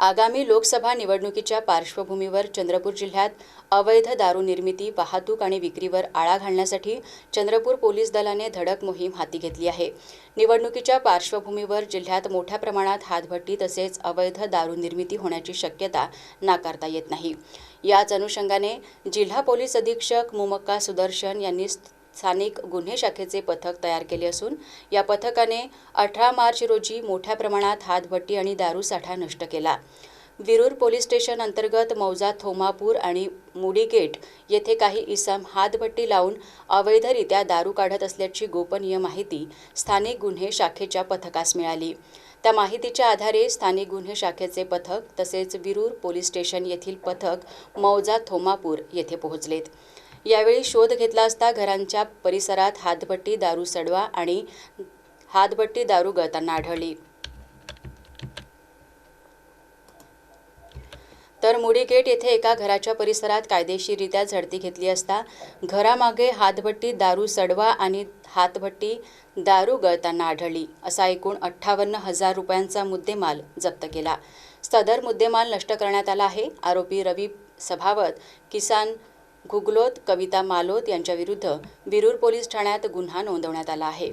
आगामी लोकसभा निवडणुकीच्या पार्श्वभूमीवर चंद्रपूर जिल्ह्यात अवैध दारू निर्मिती वाहतूक आणि विक्रीवर आळा घालण्यासाठी चंद्रपूर पोलीस दलाने धडक मोहीम हाती घेतली आहे. निवडणुकीच्या पार्श्वभूमीवर जिल्ह्यात मोठ्या प्रमाणात हातभट्टी तसेच अवैध दारू निर्मिती होण्याची शक्यता नाकारता येत नाही. याच अनुषंगाने जिल्हा पोलीस अधीक्षक मुमक्का सुदर्शन यांनी स्थानिक गुन्हे शाखेचे पथक तयार केले असून या पथकाने अठरा मार्च रोजी मोठ्या प्रमाणात हातभट्टी आणि दारू साठा नष्ट केला. विरूर पोलीस स्टेशन अंतर्गत मौजा थोमापूर आणि मुडीगेट येथे काही इसम हातभट्टी लावून अवैधरित्या दारू काढत असल्याची गोपनीय माहिती स्थानिक गुन्हे शाखेच्या पथकास मिळाली. त्या माहितीच्या आधारे स्थानिक गुन्हे शाखेचे पथक तसेच विरूर पोलीस स्टेशन येथील पथक मौजा थोमापूर येथे पोहोचलेत. यावेळी शोध घेतला असता घरांच्या परिसरात हातभट्टी दारू सडवा आणि हातभट्टी दारू गळताना आढळली. तर मुडीगेट येथे एका घराच्या परिसरात कायदेशीररित्या झडती घेतली असता घरामागे हातभट्टी दारू सडवा आणि हातभट्टी दारू गळताना आढळली असा एकूण अठ्ठावन्न हजार रुपयांचा मुद्देमाल जप्त केला. सदर मुद्देमाल नष्ट करण्यात आला आहे. आरोपी रवी सभावत किसान घुगलोत कविता मालोत यांच्याविरुद्ध विरूर पोलीस ठाण्यात गुन्हा नोंदवण्यात आला आहे.